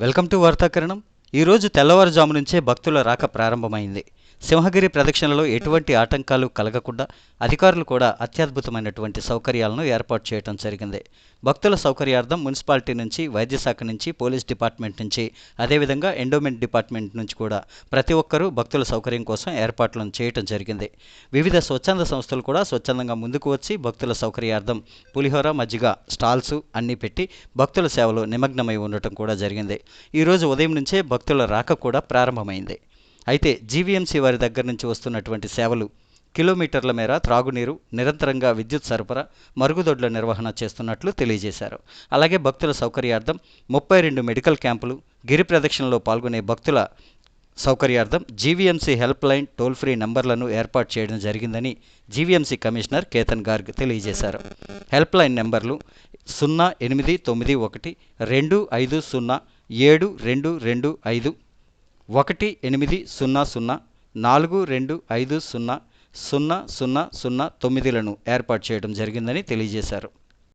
Welcome to వార్తాకరణం. ఈరోజు తెల్లవారుజాము నుంచే భక్తుల రాక ప్రారంభమైంది. సింహగిరి ప్రదక్షిణలో ఎటువంటి ఆటంకాలు కలగకుండా అధికారులు కూడా అత్యద్భుతమైనటువంటి సౌకర్యాలను ఏర్పాటు చేయడం జరిగింది. భక్తుల సౌకర్యార్థం మున్సిపాలిటీ నుంచి వైద్య శాఖ నుంచి పోలీస్ డిపార్ట్మెంట్ నుంచి అదేవిధంగా ఎండోమెంట్ డిపార్ట్మెంట్ నుంచి కూడా ప్రతి ఒక్కరూ భక్తుల సౌకర్యం కోసం ఏర్పాట్లను చేయటం జరిగింది. వివిధ స్వచ్ఛంద సంస్థలు కూడా స్వచ్ఛందంగా ముందుకు వచ్చి భక్తుల సౌకర్యార్థం పులిహోర మజ్జిగ స్టాల్స్ అన్నీ పెట్టి భక్తుల సేవలో నిమగ్నమై ఉండటం కూడా జరిగింది. ఈరోజు ఉదయం నుంచే భక్తుల రాక కూడా ప్రారంభమైంది. అయితే జీవీఎంసీ వారి దగ్గర నుంచి వస్తున్నటువంటి సేవలు కిలోమీటర్ల మేర త్రాగునీరు నిరంతరంగా విద్యుత్ సరఫరా మరుగుదొడ్ల నిర్వహణ చేస్తున్నట్లు తెలియజేశారు. అలాగే భక్తుల సౌకర్యార్థం ముప్పై రెండు మెడికల్ క్యాంపులు గిరి ప్రదక్షిణలో పాల్గొనే భక్తుల సౌకర్యార్థం GVMC help line toll free నంబర్లను ఏర్పాటు చేయడం జరిగిందని జీవీఎంసీ కమిషనర్ కేతన్ గార్గ్ తెలియజేశారు. హెల్ప్ లైన్ నెంబర్లు సున్నా ఎనిమిది తొమ్మిది ఒకటి రెండు ఐదు సున్నా ఏడు రెండు రెండు ఐదు ఒకటి ఎనిమిది సున్నా సున్నా నాలుగు రెండు ఐదు సున్నా సున్నా సున్నా సున్నా తొమ్మిదిలను ఏర్పాటు చేయడం జరిగిందని తెలియజేశారు.